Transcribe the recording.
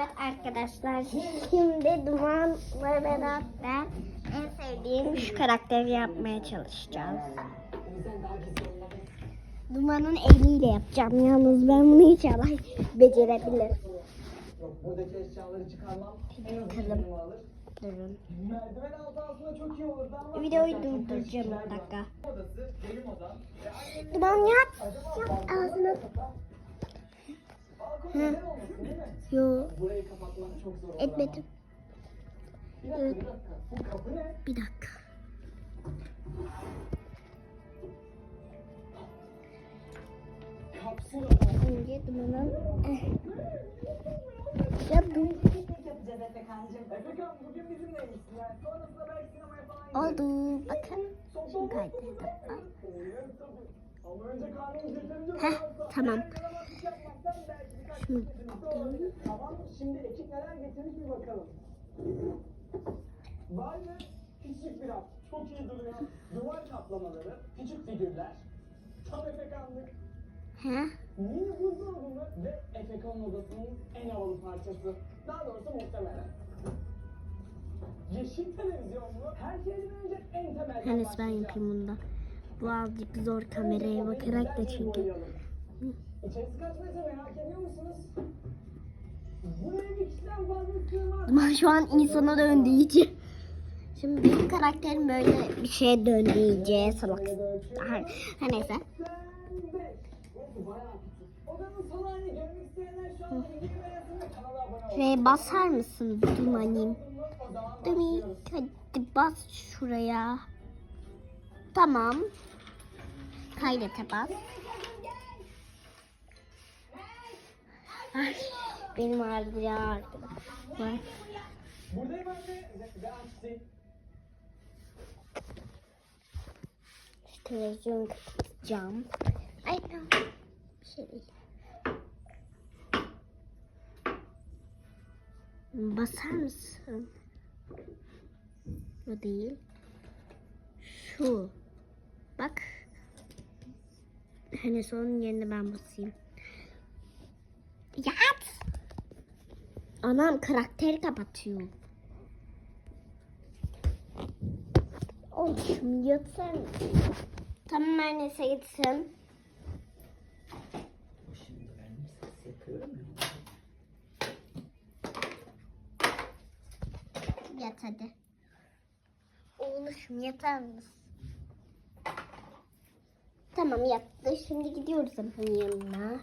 Evet arkadaşlar şimdi Duman'la beraber en sevdiğim şu karakteri yapmaya çalışacağız. Duman'ın eliyle yapacağım yalnız ben bunu inşallah becerebilirim. Buradaki. Durun. Videoyu durduracağım bir dakika. Duman yap. Yap ağzını. balkon Hı. Yo Burayı kapatmak çok zor olur etmedim. ama. Bir dakika, bir dakika. Bu kapı ne? Bir dakika. Kapsül Önce Duman'ın... Eh. Ya bu oldu. Bakın. Şimdi kaydettim. Heh, tamam. Tamam şimdi ekip neler getirmiş bir bakalım. Vay be küçük bir hap. Çok iyi duruyor. Duvar kaplamaları, küçük figürler. Tam efekanlık. He? Mini buzdolabı ve Efekan odasının en havalı parçası. Daha doğrusu muhtemelen. Yeşil televizyon mu? Her şeyden önce en temel. Henüz ben yapayım bunda. Bu azıcık zor kameraya bakarak da çünkü. İçerisi kaç metre merak ediyor musunuz? Buraya bir kişiden fazla sığmaz. Ama şu an insana döndüğü için. Şimdi benim karakterim böyle bir şeye döndü iyice salak. Her, her neyse. Ve basar mısın Duman'ım? Dumi hadi bas şuraya. Tamam. Kaydete bas. Ay, benim ağrıdı ya arkadaşlar. Buradayım anne. Televizyonu kapatacağım. Ay bir şey değil. Basar mısın? Bu değil. Şu. Bak. Hani onun yerine ben basayım. Yat. Anam karakteri kapatıyor. Oğlum yatsana. Tamam neyse gitsin. Şimdi ben ses yapıyorum ya. Yat hadi. Oğlum yatar mısın? Tamam yattı. Şimdi gidiyoruz onun yanına.